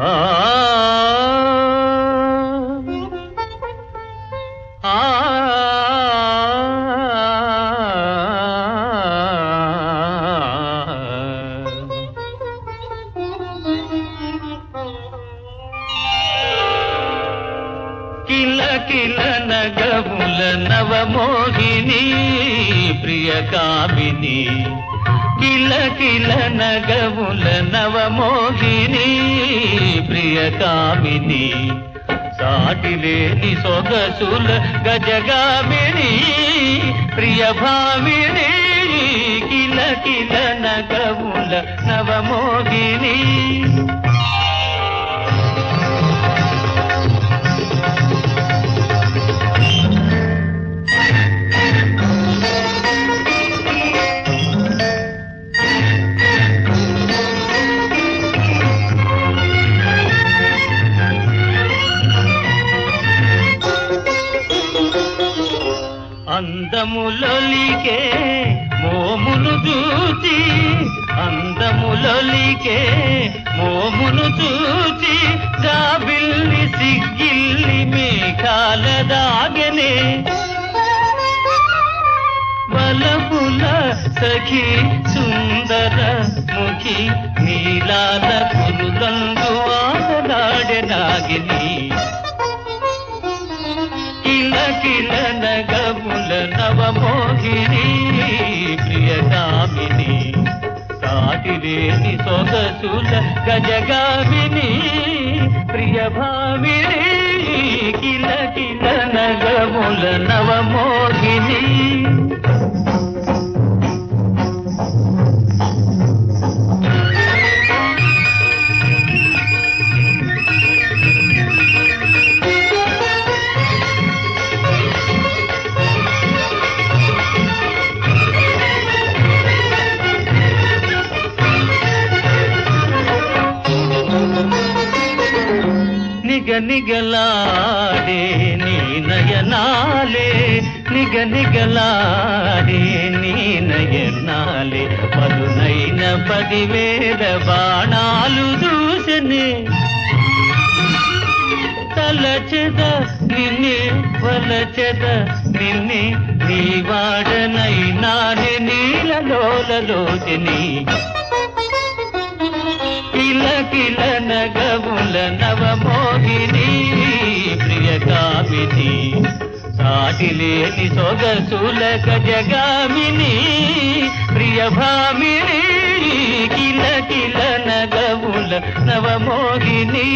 కిల కిల నగముల నవమోహిని ప్రియ కిల కిల నగముల నవమోహిని ప్రియ కామిని సాటిలేని సొగసుల గజగామిని. ప్రియ భామిని కిల కిల నగముల నవమోగిని. అందములొలికే మోమును చూచి అందములొలికే మోమును చూచి జాబిల్లి సిగ్గిల్లి మేఘాల దాగనే. బలపుల సఖి సుందర ముఖి నీలాల కురుదందు ఆటలాడే నాగిని. కిల కిల సొగసుల గజగామిని ప్రియభామిని కిల కిల నగముల నవమోహిని. నిగనిగలాడే నీ నయనాలే నిగనిగలాడే నీ నయనాలే. పదునైన పదివేల బాణాలు దూసనే తలచెద నిన్నే వలచెద నిన్నే నీ వాడనైనా నీలలోలలోచని కిల కిల నగముల నవమో ప్రియకామిని సాటిలేని సొగసుల గజగామిని ప్రియభామిని కిల కిల నగవుల నవమోగిని